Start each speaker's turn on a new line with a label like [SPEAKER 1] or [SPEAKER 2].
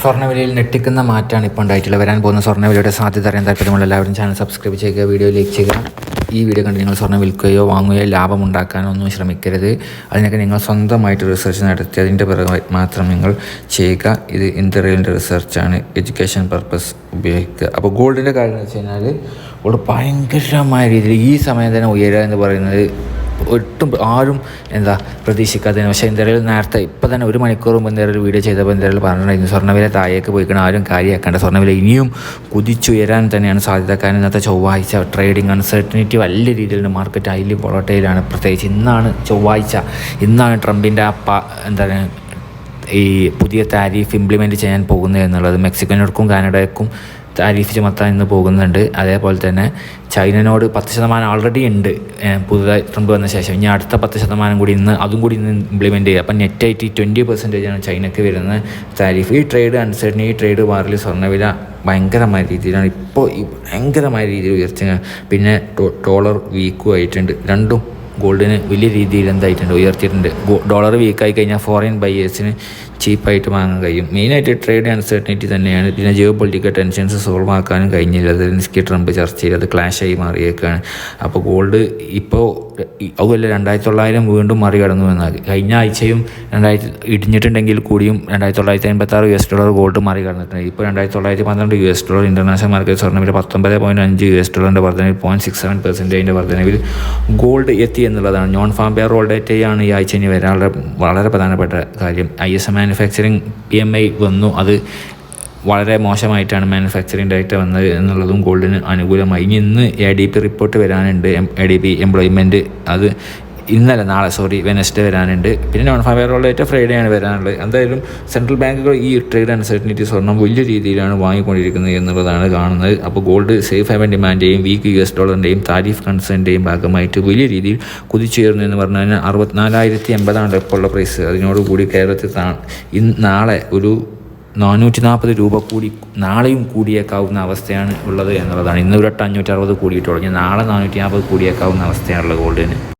[SPEAKER 1] സ്വർണവിലയിൽ ഞെട്ടിക്കുന്ന മാറ്റമാണ് ഇപ്പോൾ ഉണ്ടായിട്ടുള്ളത് വരാൻ പോകുന്ന സ്വർണവിലയുടെ സാധ്യത അറിയാൻ താല്പര്യമുള്ള എല്ലാവരും ചാനൽ സബ്സ്ക്രൈബ് ചെയ്യുക വീഡിയോ ലൈക്ക് ചെയ്യുക. ഈ വീഡിയോ കണ്ട് നിങ്ങൾ സ്വർണം വിൽക്കുകയോ വാങ്ങുകയോ ലാഭം ഉണ്ടാക്കാനോ ഒന്നും ശ്രമിക്കരുത്. അതിനൊക്കെ നിങ്ങൾ സ്വന്തമായിട്ട് റിസർച്ച് നടത്തി. അതിന്റെ പിറകെ മാത്രം നിങ്ങൾ ചെയ്യുക. ഇത് ഇന്റർവ്യൂവിന്റെ റിസർച്ചാണ് എഡ്യൂക്കേഷൻ പർപ്പസ് ഉപയോഗിക്കുക. അപ്പോൾ ഗോൾഡിന്റെ കാര്യം എന്ന് വെച്ച് കഴിഞ്ഞാൽ ഗോൾഡ് ഭയങ്കരമായ രീതിയിൽ ഈ സമയം തന്നെ ഉയരുക എന്ന് പറയുന്നത് ഒട്ടും ആരും എന്താ പ്രതീക്ഷിക്കാത്തതിന് പക്ഷേ എന്തായാലും നേരത്തെ ഇപ്പം തന്നെ ഒരു മണിക്കൂർ മുമ്പ് എന്തായാലും വീഡിയോ ചെയ്തപ്പോൾ എന്തായാലും പറഞ്ഞിട്ടുണ്ടായിരുന്നു സ്വർണവില താഴേക്ക് പോയിക്കണം ആരും കാര്യമാക്കേണ്ട സ്വർണവില ഇനിയും കുതിച്ചുയരാൻ തന്നെയാണ് സാധ്യത. കാരണം ഇന്നത്തെ ചൊവ്വാഴ്ച ട്രേഡിംഗ് അൺസർട്ടനിറ്റി വലിയ രീതിയിലുള്ള മാർക്കറ്റ് ഹൈലി വോളട്ടൈലാണ് പ്രത്യേകിച്ച് ഇന്നാണ് ചൊവ്വാഴ്ച. ഇന്നാണ് ട്രംപിന്റെ ആ എന്താ എന്താണ് ഈ പുതിയ താരിഫ് ഇംപ്ലിമെന്റ് ചെയ്യാൻ പോകുന്നത് എന്നുള്ളത്. മെക്സിക്കോനോർക്കും കാനഡയ്ക്കും താരിഫ് ചുമത്താൻ ഇന്ന് പോകുന്നുണ്ട്. അതേപോലെ തന്നെ ചൈനനോട് പത്ത് ശതമാനം ഓൾറെഡി ഉണ്ട്. പുതുതായി ട്രംപ് വന്ന ശേഷം. ഇനി അടുത്ത പത്ത് ശതമാനം കൂടി ഇന്ന് അതും കൂടി ഇന്ന് ഇംപ്ലിമെന്റ് ചെയ്യുക. അപ്പം നെറ്റായിട്ട് ട്വന്റി പെർസെന്റേജാണ് ചൈനയ്ക്ക് വരുന്ന താരിഫ്. ഈ ട്രേഡ് അനുസരിച്ച് ഈ ട്രേഡ് വാറിൽ സ്വർണവില ഭയങ്കരമായ രീതിയിലാണ്. ഇപ്പോൾ ഈ ഭയങ്കരമായ രീതിയിൽ ഉയർച്ച പിന്നെ ഡോളർ വീക്കും ആയിട്ടുണ്ട്. രണ്ടും ഗോൾഡിന് വലിയ രീതിയിൽ എന്തായിട്ടുണ്ട്? ഉയർത്തിയിട്ടുണ്ട്. ഡോളർ വീക്കായി കഴിഞ്ഞാൽ ഫോറിൻ ബയേഴ്സിന് ചീപ്പായിട്ട് വാങ്ങാൻ കഴിയും. മെയിനായിട്ട് ട്രേഡ് അൺസർട്ടനിറ്റി തന്നെയാണ്. പിന്നെ ജിയോ പൊളിറ്റിക്കൽ ടെൻഷൻസ് സോൾവ് ആക്കാനും കഴിഞ്ഞില്ല. അത് നിസ്കി ട്രംപ് ചർച്ച ചെയ്ത് അത് ക്ലാഷായി മാറിയേക്കാണ്. അപ്പോൾ ഗോൾഡ് ഇപ്പോൾ അതുമല്ല രണ്ടായിരത്തി തൊള്ളായിരം വീണ്ടും മറികടന്നു എന്നാൽ കഴിഞ്ഞ ആഴ്ചയും രണ്ടായിരത്തി ഇടിഞ്ഞിട്ടുണ്ടെങ്കിൽ കൂടിയും രണ്ടായിരത്തി തൊള്ളായിരത്തി അൻപത്താറ് യു എസ് ഡോളർ ഗോൾഡ് മറികടന്നിട്ടുണ്ട്. ഇപ്പോൾ രണ്ടായിരത്തി തൊള്ളായിരത്തി പന്ത്രണ്ട് U S dollar international market സ്വർണവില പത്തൊമ്പത് പോയിന്റ് അഞ്ച് യു എസ് ഡോളറിന്റെ വർധനവിൽ പോയിന്റ് സിക്സ് സെവൻ പെർസെന്റേജിന്റെ വർധനവിൽ ഗോൾഡ് എത്തി എന്നുള്ളതാണ്. നോൺ ഫാം പെയർ റോൾ ഡേറ്റയാണ് ഈ ആഴ്ച ഇനി വരാനുള്ള വളരെ പ്രധാനപ്പെട്ട കാര്യം. I S M manufacturing P M I വന്നു. അത് വളരെ മോശമായിട്ടാണ് മാനുഫാക്ചറിങ് ഡയറ്റ വന്നത് എന്നുള്ളതും ഗോൾഡിന് അനുകൂലമായി. ഇനി ഇന്ന് എ ഡി പി റിപ്പോർട്ട് വരാനുണ്ട്. എ ഡി പി എംപ്ലോയ്മെന്റ് അത് ഇന്നലെ നാളെ സോറി വെനസ്ഡേ വരാനുണ്ട്. പിന്നെ നോൺ ഫെയർ ആയിട്ട് ഫ്രൈഡേ ആണ് വരാനുള്ളത്. എന്തായാലും സെൻട്രൽ ബാങ്കുകൾ ഈ ട്രേഡ് അൺസർട്ടനിറ്റി സ്വർണം വലിയ രീതിയിലാണ് വാങ്ങിക്കൊണ്ടിരിക്കുന്നത് എന്നുള്ളതാണ് കാണുന്നത്. അപ്പോൾ ഗോൾഡ് സേഫ് ഹെവൻ ഡിമാൻഡേയും വീക്ക് യു എസ് ഡോളറിന്റെയും താരിഫ് കൺസേണിന്റെയും ഭാഗമായിട്ട് വലിയ രീതിയിൽ കുതിച്ചുയർന്നു എന്ന് പറഞ്ഞു കഴിഞ്ഞാൽ അറുപത്തിനാലായിരത്തി എൺപതാണ് ഇപ്പോൾ ഉള്ള പ്രൈസ് അതിനോടുകൂടി കേരളത്തിൽ ഇന്ന് നാളെ ഒരു നാനൂറ്റി നാൽപ്പത് രൂപ കൂടി നാളെയും കൂടിയേക്കാവുന്ന അവസ്ഥയാണ് ഉള്ളത് എന്നുള്ളതാണ്. ഇന്ന് ഒരു എട്ട് അഞ്ഞൂറ്റി അറുപത് കൂടിയിട്ടുള്ളൂ നാളെ നാനൂറ്റി നാൽപ്പത് കൂടിയേക്കാവുന്ന അവസ്ഥയാണുള്ളത് ഗോൾഡിന്